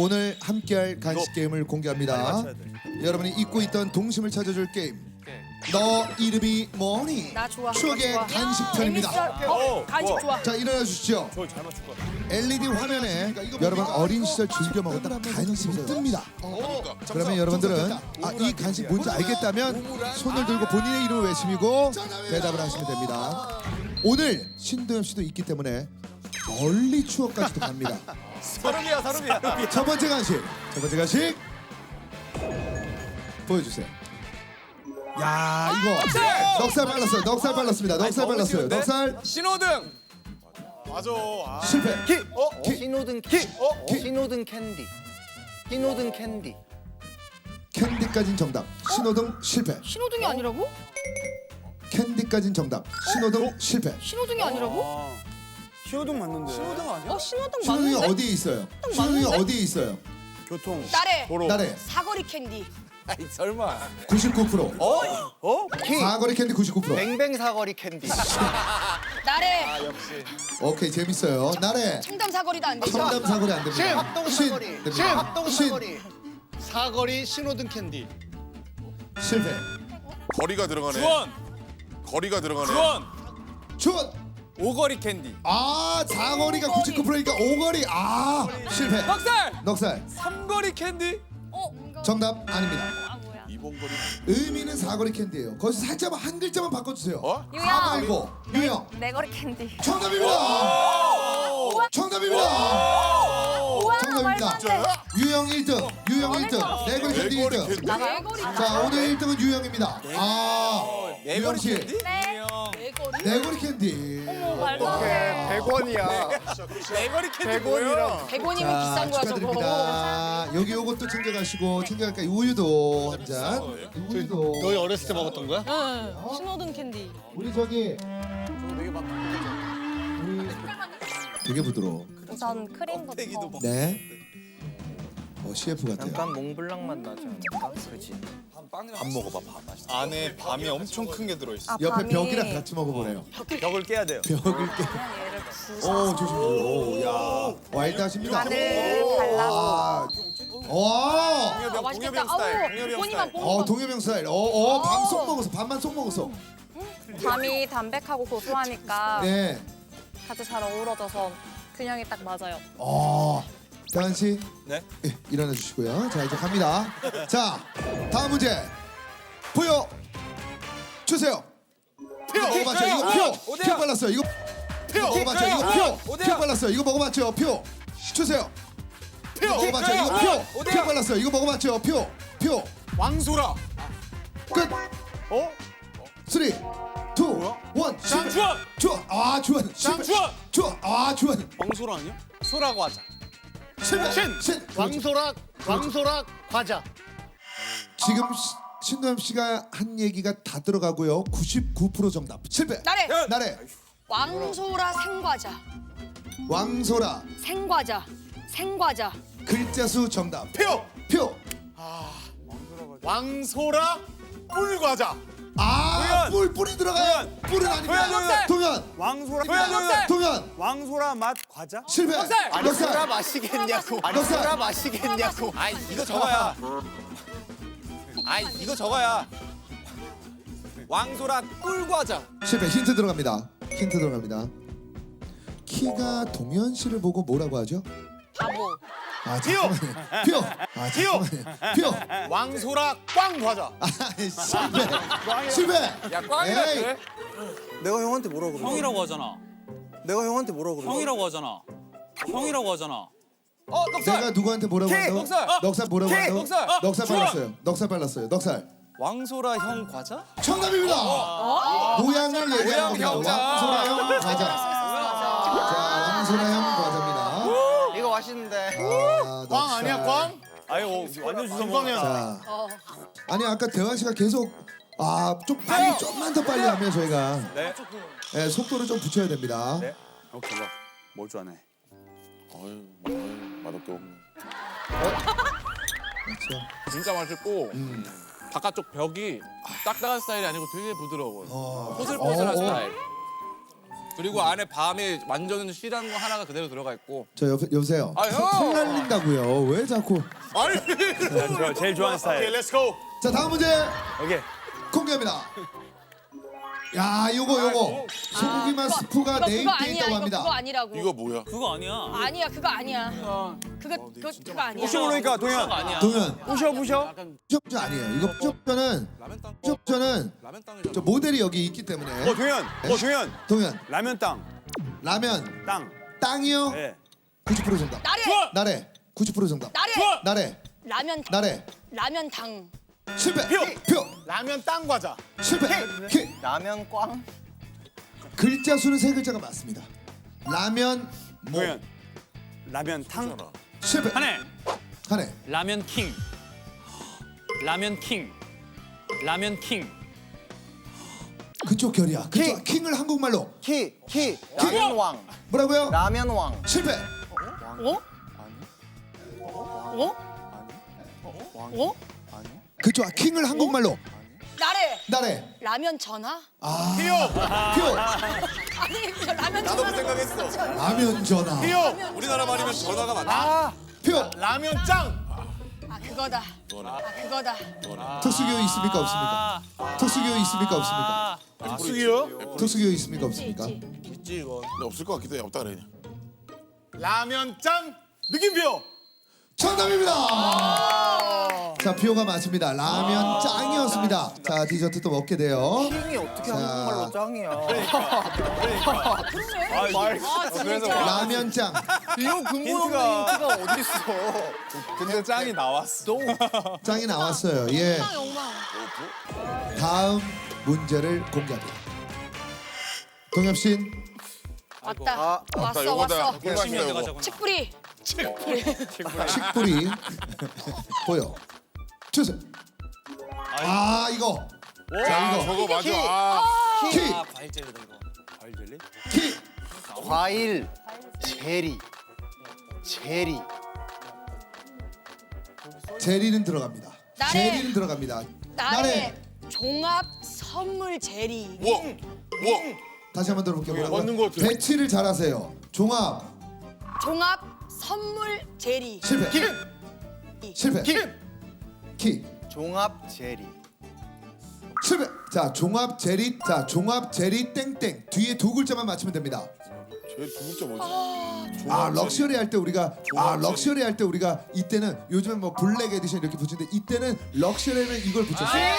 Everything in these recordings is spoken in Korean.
오늘 함께할 간식 게임을 공개합니다. 여러분이 잊고 있던 동심을 찾아줄 게임. 너 이름이 뭐니? 나 좋아. 추억의 나 좋아. 간식 편입니다. 재밌어. 어, 간식 좋아. 자 일어나 주시죠. LED 화면에 여러분 어린 시절 즐겨 먹었던 간식이 뜹니다. 그러면 여러분들은 아, 이 간식 뭔지 알겠다면 손을 들고 본인의 이름을 외치고 대답을 하시면 됩니다. 오늘 신도엽 씨도 있기 때문에 멀리 추억까지도 갑니다. 사람이야 사람이야. 첫 번째 간식, 첫 번째 간식 보여주세요. 야 이거 넉살 발랐어요. 넉살 발랐습니다. 넉살 너무 발랐어요. 쉬운데? 넉살 신호등. 맞아. 아. 실패. 어? 키. 신호등 캔 어? 키. 신호등 캔디 신호등 캔디 캔디까진 정답. 신호등 실패. 신호등이 아니라고? 캔디까진 정답. 신호등 실패. 신호등이 아니라고? 신호등 맞는데. 신호등 아니야? 어 신호등 신호등이 맞는데? 어디에 있어요? 신호등이 맞는데? 어디에 있어요? 교통. 나래 도로. 나래 사거리 캔디. 아이 설마. 99%. 어? 어? 키 사거리 캔디 99%. 뱅뱅 사거리 캔디 나래 아 역시. 오케이 재밌어요. 나래. 청담 사거리도 안 되죠? 청담 사거리 안 됩니다. 신 합동 신 사거리 됩니다. 신 합동 신 사거리 사거리 신호등 캔디 실패. 거리가 들어가네. 주원. 거리가 들어가네. 주원. 준. 오거리 캔디. 아 사거리가 99%니까 오거리. 아 실패. 넉살. 넉살. 삼거리 캔디. 어? 정답 아닙니다. 아 뭐야? 이봉거리. 의미는 사거리 캔디예요. 거기서 살짝만 한 글자만 바꿔주세요. 어? 사 말고 유형. 내거리 캔디. 정답입니다. 정답입니다. 정답입니다. 유형 1등, 유형 1등, 내거리 캔디 내거리 1등. 캔디. 내거리. 자 오늘 1등은 유형입니다. 아 유형 내거리 씨 캔디? 네. 내거리 캔디. 말도 안 돼. 100원이야 내거리 캔디 뭐야? 100원이면 자 비싼 거야 저거. 축하드립니다. 여기 요것도 챙겨가시고 챙겨갈까 우유도 한 잔. 우유도. 너희 어렸을 때 먹었던 거야? 응. 신호등 캔디. 우리 저기 되게 부드러워. 우선 크림부터. 네. 어 CF 같아요. 약간 몽블랑 맛 나지 않을까? 그지 밥 먹어봐 밥 맛있어. 안에 밤이 엄청 큰 게 들어있어. 옆에 벽이랑 같이 먹어보래요. 벽을 깨야 돼요. 벽을 깨. 오 조심. 오 야. 와일드 하십니다. 아. 와. 아, 공여병 맛있겠다. 공여병 스타일. 아우, 본이만 스타일. 어 동해병 스타일. 어어 반쏙 먹었어. 반만 쏙 먹었어. 밤이 담백하고 고소하니까 네. 같이 잘 어우러져서 균형이 딱 맞아요. 어. 대한 씨. 네. 예, 일어나 주시고요. 자 이제 갑니다. 자 다음 문제 보여 주세요. 이거 먹어봤죠? 이거 표. 표 발랐어요. 이거 표. 먹어봤죠? 이거 표. 표 발랐어요. 이거 먹어봤죠? 표. 주세요. 표. 먹어봤죠? 이거 표. 표. 발랐어요. 이거 먹어봤죠? 표. 표. 왕소라. 끝. 어? 쓰리, 투, 원. 장주원. 주원. 아 주원. 장주원. 주원. 아 주원. 왕소라 아니야? 소라고 하자. 신! 신. 왕소락 왕소락 과자 지금 시- 신도엽 씨가 한 얘기가 다 들어가고요. 99% 정답. 실패. 나래. 나래. 왕소라 생과자. 왕소라. 생과자. 생과자. 글자 수 정답. 표. 표. 왕소라 꿀과자. 아, 동현. 뿔 뿔이 들어가요. 뿔은 아닙니다. 동현, 동현. 왕소라. 동현. 동현. 왕소라 맛 과자? 실패. 넉살. 아니 소라 넉살. 마시겠냐고 아니 넉살. 소라 마시겠냐고 아이 이거 적어야. 아이 이거 적어야. 왕소라 꿀 과자. 실패. 힌트 들어갑니다. 힌트 들어갑니다. 키가 동현 씨를 보고 뭐라고 하죠? 바보. 아, 잠깐만요. 표. 아, 잠깐만요. 표. 왕소라 꽝 과자. 아, 실패. 실패. 야 꽝이라 에이. 그래? 내가 형한테 뭐라 그래? 형이라고 하잖아. 내가 형한테 뭐라 그래? 형이라고 하잖아. 형이라고 하잖아. 어 넉살. 내가 누구한테 뭐라고 한다고? 넉살. 넉살 뭐라고 키. 한다고? 넉살. 넉살 주원. 발랐어요. 넉살 발랐어요. 넉살. 왕소라 형 과자? 정답입니다. 모양을 얘기하는 겁니다. 모양 형자. 왕소라 형 과자. 자, 왕소라형 과자입니다. 이거 맛있는데 아, 꽝 아니야 넉살. 꽝? 아유 완전 주성광이야. 자, 아니 아까 대환 씨가 계속 아 좀 빨리 좀만 더 빨리 하면 저희가 네. 예, 속도를 좀 붙여야 됩니다. 네. 오케이 봐. 뭘 좋아하네. 아유, 아유, 맛없게 없네. 그렇죠. 진짜 맛있고 바깥쪽 벽이 딱딱한 스타일이 아니고 되게 부드러워요. 어. 포슬포슬한 어, 어. 스타일. 그리고 안에 밤에 완전 실한 거 하나가 그대로 들어가 있고. 저 옆, 여보세요. 아, 형! 속 날린다고요. 왜 자꾸? 아니. 저 제일 좋아하는 스타일. 렛츠고. 자 다음 문제 오케이. 공개합니다. 야 요거 요거 소고기 맛 스프가 이거 그거 네임돼 아니야. 있다고 이거 합니다. 그거 아니라고. 이거 뭐야? 그거 아니야. 아니야 그거 아니야. 그거 그거 그거 아니야. 부셔 그러니까 동현. 그거. 동현 부셔 부셔. 푸셔업전 아니에요. 이거 라면 땅이 저 모델이 여기 있기 때문에 어 동현. 어 동현. 동현 라면 땅. 라면 땅. 땅이요 예. 90% 정답. 나래 나래 90% 정답. 나래 나래 라면 나래 라면 당. 실패 표 라면 땅 과자. 실패 키 라면 꽝. 글자 수는 세 글자가 맞습니다. 라면 모 동현. 라면 탕. 실패 한해 하네 라면 킹. 라면 킹. 라면 킹. 그쪽 결이야. 그쪽 킹. 킹을 한국말로 키, 키. 라면 왕. 뭐라고요? 라면 왕. 실패 어? 어? 어? 그쪽 킹을 한국말로 나래 나래 라면 전화? 아표 아니 저 라면 나도 그 전화. 생각했어. 라면 전화 우리나라 말이면 전화가 맞다. 표 라면 짱. 아 그거다. 아 그거다. 특수교육 있습니까 없습니까? 특수교육 있습니까 없습니까? 아, 수기요? 특수교육 있습니까 없습니까? 있지. 근데 없을 것 같기도 해. 없다 그래. 라면 짱. 느낌표. 정답입니다. 자 비호가 맞습니다. 라면 짱이었습니다. 자 디저트 또 먹게 돼요. 킹이 어떻게 자. 한국말로 짱이야. 아 진짜. 라면 짱. 이거 근본 없는 힌트가 어디 있어? 근데 짱이 나왔어. 짱이 나왔어요. 예. 다음 문제를 공개합니다. 동엽 씨 왔다. 아, 왔어 요거다. 왔어. 열심히 이거. 칡뿌리. 식불이 보여. 주세요. 아 이거 자 이거. 저거 맞아. 아. 키 아 과일젤리다 이거. 과일 젤리? 키. 과일. 제리. 제리. 제리는 들어갑니다. 나래. 제리는 들어갑니다. 나래 종합 선물 제리. 우와. 우와. 다시 한번 들어볼게요. 뭐라고요? 맞는 것 같아요. 배치를 잘하세요. 종합 종합 선물 제리. 실패. 실패. 키. 키. 종합 제리. 실패. 자 종합 제리. 자 종합 제리 땡땡 뒤에 두 글자만 맞히면 됩니다. 제일 두 글자 뭐지? 아 럭셔리 할 때 우리가 아 럭셔리 할 때 우리가 이때는 요즘에 뭐 블랙 에디션 이렇게 붙이는데 이때는 럭셔리면 이걸 붙였어요.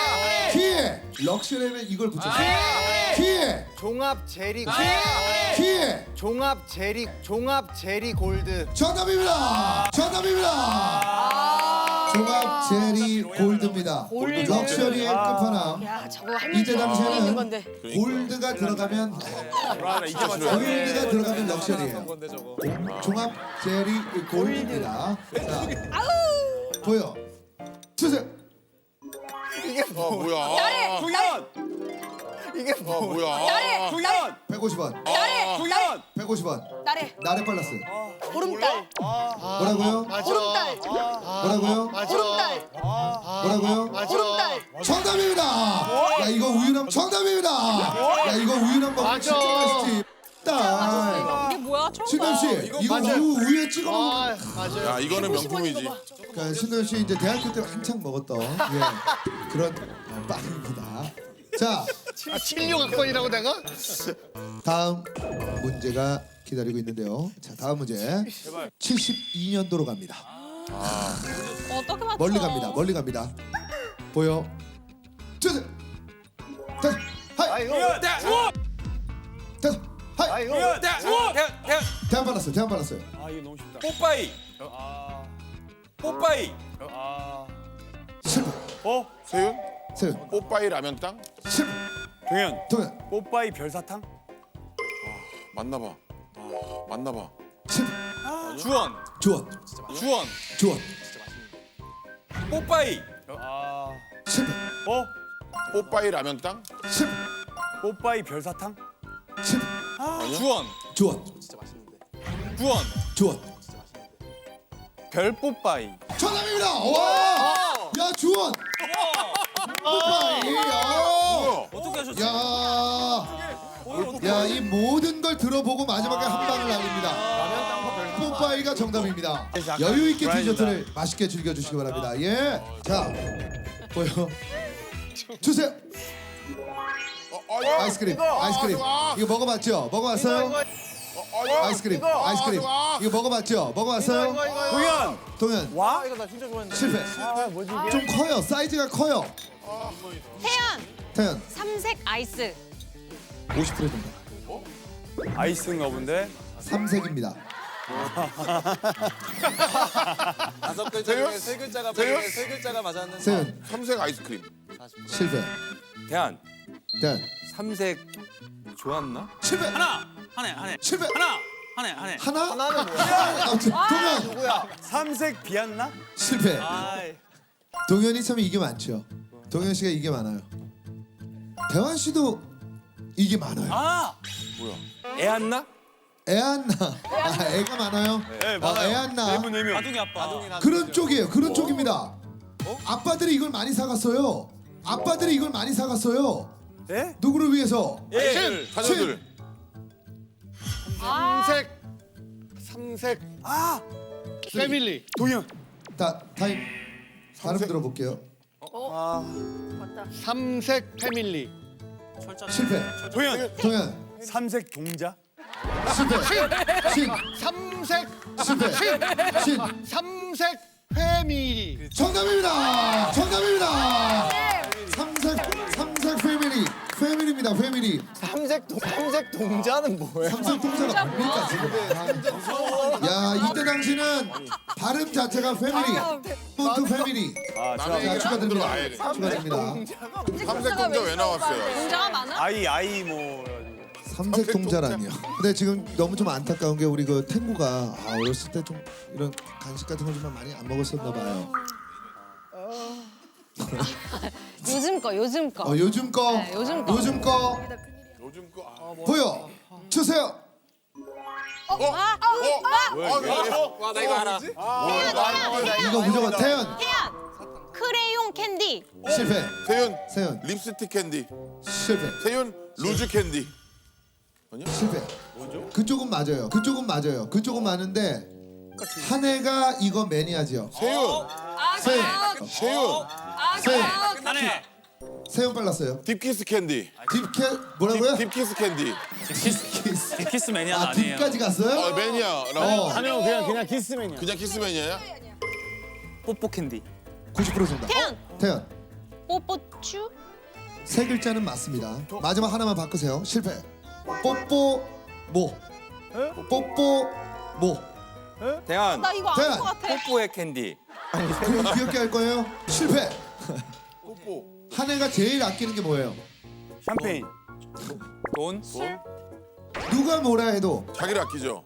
키에 럭셔리면 이걸 붙였어요. 키에 종합 제리. 키에 종합 제리. 종합 제리 골드. 정답입니다. 정답입니다. 종합 제리 골드입니다. 골드. 럭셔리의 끝판왕. 야 저거 할머니 이때 당시에는 건데. 골드가 들어가면 아. 골드가 들어가면 럭셔리예요. 종합 제리 골드입니다. 자, 보여. 주세요. 이게 아 뭐야? 나래 이게 아 뭐야? 나래 나래 150원. 나래 나래 150원. 나래 나래 빨랐어. 보름달 뭐라고요? 보름달 뭐라고요? 보름달 뭐라고요? 보름달 정답입니다. 야 이거 우유랑 정답입니다. 야 이거 우유랑 먹으면 진짜 맛있지. 딸. 이게 뭐야? 처음 신동 씨, 이거 우유 우유에 찍어 먹으면. 맞아요. 야 이거는 명품이지. 그러니까 신동 씨 이제 대학교 때 한창 먹었던 예, 그런 어, 빵입니다. 자, 아, 76학번이라고 내가? 다음 문제가 기다리고 있는데요. 자, 다음 문제. 72년도로 갑니다. 어떻게 맞춰? 멀리 갑니다. 멀리 갑니다. 보여. 주세요. 다시. 하이. 아이고. 다시. 하이. 아이고. 대, 대, 대, 대안 받았어요. 대안 받았어요. 아 이거 너무 쉽다. 뽀빠이. 뽀빠이. 실패. 어? 세윤? 세윤. 뽀빠이 라면 땅? 실패. 동현. 동현. 뽀빠이 별사탕? 맞나 봐. 아, 맞나 봐. 실패. 주원. 주원. 주원. 주원. 뽀빠이. 아. 실패. 어? 뽀빠이 라면 땅? 실패. 뽀빠이 별사탕? 실패. 주원. 주원. 주원. 주원. 별 뽀빠이. 정답입니다. 와! 야, 주원. 뽀빠이. 야. 어떻게 하셨어? 야. 이 모든 걸 들어보고 마지막에 한 방을 날립니다. 뽀빠이가 정답입니다. 여유 있게 디저트를 맛있게 즐겨 주시기 바랍니다. 예. 자, 보여. 주세요. 아이스크림, 아이스크림. 이거 먹어 봤죠? 먹어 봤어요? 아이스크림, 아이스크림. 이거 먹어 봤죠? 먹어 봤어요? 동현 동현 와 실패. 좀 커요. 사이즈가 커요. 태연 태연 삼색 아이스 50% 됩니다. 아이스인가 본데 삼색입니다. 다섯 글자 중에 세 글자가 맞았는데 세 글자가 맞았는데 세연 삼색 아이스크림. 실패. 대한 태연 삼색 좋았나? 실패. 하나 하나 하나 실패. 하나 하나 하나 하나? 하나는 뭐야? 아무튼 동현 삼색 비었나? 실패. 아이 동현이 참 이게 많죠. 동현 씨가 이게 많아요. 대환 씨도 이게 많아요. 아 애안 나? 애안나. 아, 애가 많아요. 네 아, 맞아요 애안나. 네분 네명 바둥이 아빠 그런 쪽이에요. 그런 쪽입니다. 아빠들이 이걸 많이 사갔어요. 아빠들이 이걸 많이 사갔어요. 네? 누구를 위해서? 예 자녀들. 삼색 삼색 아 패밀리 동현 다 타임. 발음 들어볼게요. 삼색 패밀리. 실패. 동현 동현 삼색 동자? 실패. 신. 삼색 실패. 신. 삼색 패밀리. 정답입니다. 정답입니다. 삼색 삼색 패밀리 패밀리입니다. 패밀리. 삼색 동 삼색 동자는 뭐예요? 삼색 동자가 뭡니까 지금? 야 이때 당시는 발음 자체가 패밀리. 폰트 패밀리. 아자 축하드립니다. 들어가야 돼. 축하드립니다. 삼색 동자 왜 나왔어요? 동자가 많아? 아이 아이 뭐 해가지고. 삼색 동자라니요. 근데 지금 너무 좀 안타까운 게 우리 그 탱구가 아, 어렸을 때 좀 이런 간식 같은 걸좀 많이 안 먹었었나 봐요. 요즘 거 요즘 거 어, 요즘 거, 네, 요즘 거. 요즘 거 요즘 거. 아, 보여 주세요. 아, 아, 아, 와 나 이거 알아 이거 무조건 태연 태연 크레용 캔디 실패. 세윤 세연 립스틱 캔디. 실패. 세윤 루즈 캔디. 실패. 그쪽은 맞아요. 그쪽은 맞아요. 그쪽은 맞는데 한 해가 이거 매니아지요. 세윤. 세연, 세윤. 세연, 하나 세연 빨랐어요. 딥키스 캔디. 딥캐 뭐라고요? 딥, 딥키스 캔디. 키스. 키스 매니아는 아 아니에요 딥까지 갔어요? 아 매니아라고. 어. 한영 그냥 그냥 키스맨이야 그냥 키스 매니아야? 뽀뽀 캔디 90% 정답. 태연 태연 뽀뽀추 세 글자는 맞습니다. 마지막 하나만 바꾸세요. 실패. 뽀뽀 모. 뽀뽀 모. 대한 나 이거 태연. 아는 것 같아 뽀뽀의 캔디 그럼 귀엽게 할 거예요. 실패. 뽀뽀. 한 해가 제일 아끼는 게 뭐예요? 샴페인 돈 누가 뭐라 해도 자기를 아끼죠.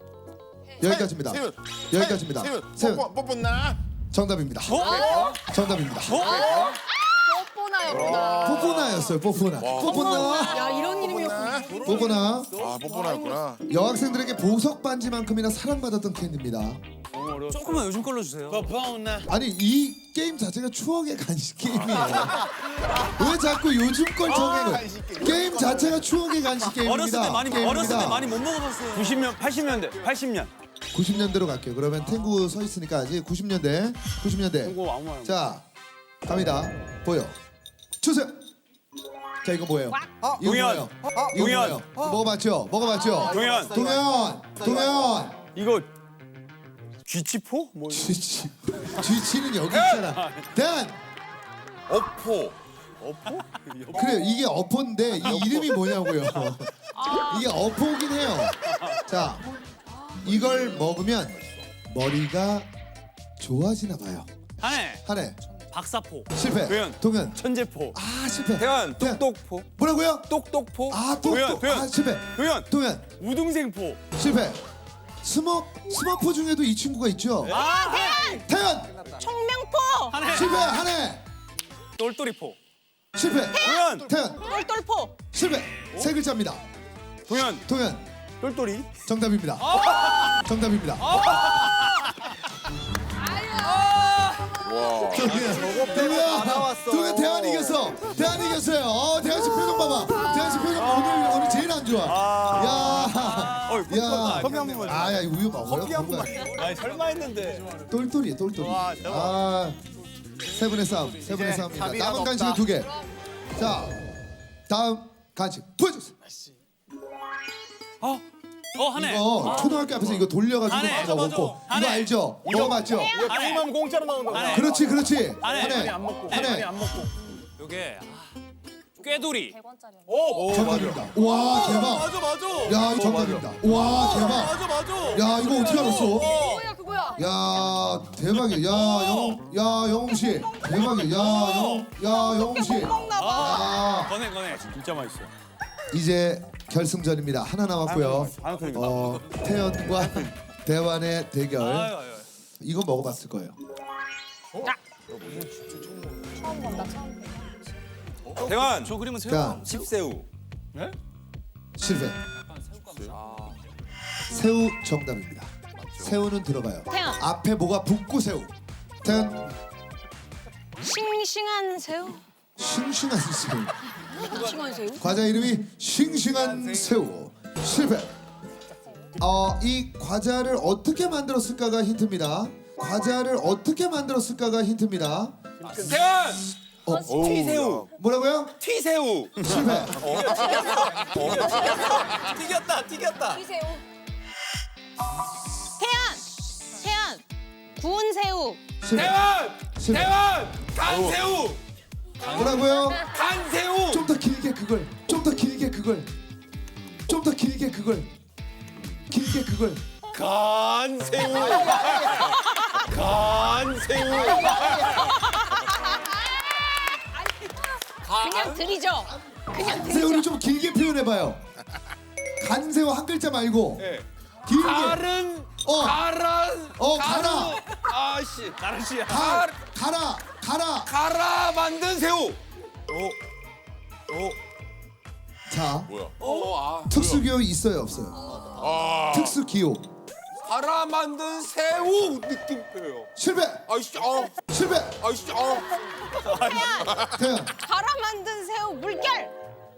여기까지입니다. 세윤. 여기까지입니다. 세윤. 세윤 뽀뽀 뽀뽀 나. 정답입니다. 정답입니다. 뽀뽀나였구나 뽀뽀나였어요. 뽀뽀나. 뽀뽀나. 야 이런 이름이었구나 뽀뽀나. 아 뽀뽀나였구나. 여학생들에게 보석 반지만큼이나 사랑받았던 캔디입니다. 조금만 요즘 걸로 주세요 아니 이 게임 자체가 추억의 간식 게임이에요. 왜 자꾸 요즘 걸 정해? 게임 자체가 추억의 간식 게임입니다. 어렸을 때 많이 게임입니다. 어렸을 때 많이 못 먹어봤어요 90년 80년대 80년 90년대로 갈게요. 그러면 탱구 서 있으니까 아직 90년대, 90년대. 이거 아무 말 자, 갑니다. 보여. 주세요. 자, 이거 뭐예요? 이거 동현. 뭐예요? 이거 동현. 뭐예요? 먹어봤죠? 먹어봤죠? 동현 동현, 동현. 이거 쥐치포 뭐 쥐치, 쥐치는 여기 있잖아. 단. 어포. 그래요. 이게 어포인데 이 이름이 뭐냐고요. 이게 어포긴 해요. 자, 이걸 먹으면 머리가 좋아지나 봐요. 하나 한해 박사포 실패. 동현. 동현. 천재포 아 실패. 대한 대한. 똑똑포 뭐라고요? 똑똑포 아 똑똑. 동현. 아 실패. 동현 동현 우등생포 실패. 스머 스머프 중에도 이 친구가 있죠. 아 태연 태연 총명포 하나 실패. 한해 똘똘이포 실패. 동현 태연 똘똘포 실패. 세 글자입니다. 동현 동현 똘똘이 정답입니다. 정답입니다. 와. 동현, 동현 대한 이겼어. 대한 이겼어요. 어, 대한 씨 표정 봐봐. 대한 씨 표정 오늘 오늘 제일 안 좋아. 야, 야, 커피 한 번만 아, 야, 이거 우유 먹어요. 커피 한 번만. 아니 설마 했는데. 똘똘이, 똘똘이. 아, 세 분의 싸움, 세 분의 싸움입니다. 남은. 간식은 두 개. 자, 다음 간식 보여주세요. 어? 어 하네. 이거 초등학교 앞에서 이거 돌려가지고 하네. 맞아 먹고 이거 하네. 알죠? 이거 게임하면 공짜로 나오는 거. 하네. 그렇지, 그렇지. 하네. 하네, 안 먹고. 하네. 안 먹고. 요게 아, 꾀돌이. 100원짜리. 정답입니다. 와 대박. 맞아 맞아. 야 이거 정답입니다. 와 대박. 맞아 맞아. 야 이거 어떻게 알았어? 그거야 그거야. 야 대박이야. 야 영웅, 야 영웅 씨 대박이야. 야 영웅, 야 영웅 씨. 먹나 봐. 아 거네 거네. 진짜 맛있어. 이제 결승전입니다. 하나 남았고요. 다음 턴입니다. 어 태연과 대환의 대결. 아유 아유. 이거 먹어봤을 거예요. 처음 본다 처음 본. 대환 저 그림은 새우. 자 칩새우 실패. 새우 정답입니다. 새우는 들어가요. 태연. 앞에 뭐가 붙고 새우. 태연 싱싱한 새우. 싱싱한 새우. 싱싱한 새우. 과자 이름이 싱싱한 새우. 실패. 어, 이 과자를 어떻게 만들었을까가 힌트입니다. 과자를 어떻게 만들었을까가 힌트입니다. 대환 어, 티새우 뭐라고요? 티새우 실패. 튀겼다 튀겼다 이 새우. 태연. 태연. 구운 새우. 실패. 실패. 대환 간새우 뭐라고요? 간새우 좀 더 길게 그걸. 좀 더 길게 그걸. 좀 더 길게 그걸. 길게 그걸. 간새우 간새우 그냥 드리죠. 그냥 드리죠. 새우를 좀 길게 표현해봐요. 간새우 한 글자 말고 길게. 갈은 어, 갈은 어 가라, 아씨 가르시야. 가, 가라, 가라. 갈아 만든 새우 자, 뭐야? 어 아 특수 기호 있어요, 없어요? 아. 특수 기호. 갈아 만든 새우 느낌표요 실패, 아이씨 어 실패. 아이씨 어 태연 갈아 만든 새우 물결.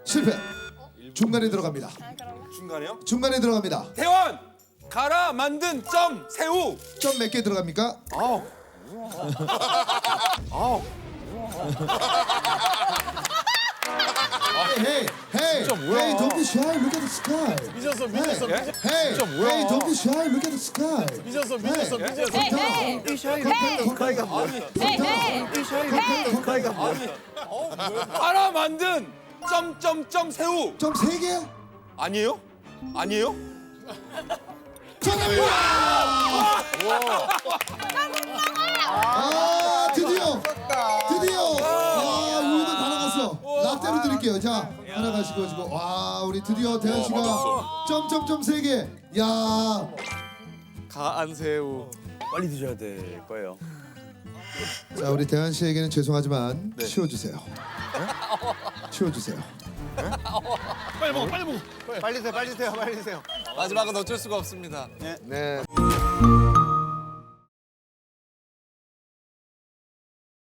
실패. 중간에 들어갑니다. 중간에요 중간에 들어갑니다. 대환 갈아 만든 점 새우 점 몇 개 들어갑니까? Hey, hey, hey, don't be shy. Look at the sky. 미쳤어 미쳤어 Hey, 미쳤어. hey, hey, don't be shy. Look at the sky. 미쳤어 미쳤어 Hey. 미쳤어. 헤이 헤이. 헤이 헤이. 갈아 만든 점점점 새우 점세 개? 아니에요 아니에요 정답입니다. 드릴게요. 자, 하나 가시고 가지고. 와, 우리 드디어 대한 씨가 점점점 세 개. 야, 간새우. 빨리 드셔야 될 거예요. 자, 우리 대한 씨에게는 죄송하지만 치워주세요. 치워주세요. 빨리 먹어 빨리 먹어. 빨리 드세요 빨리 드세요 빨리 드세요. 마지막은 어쩔 수가 없습니다. 네,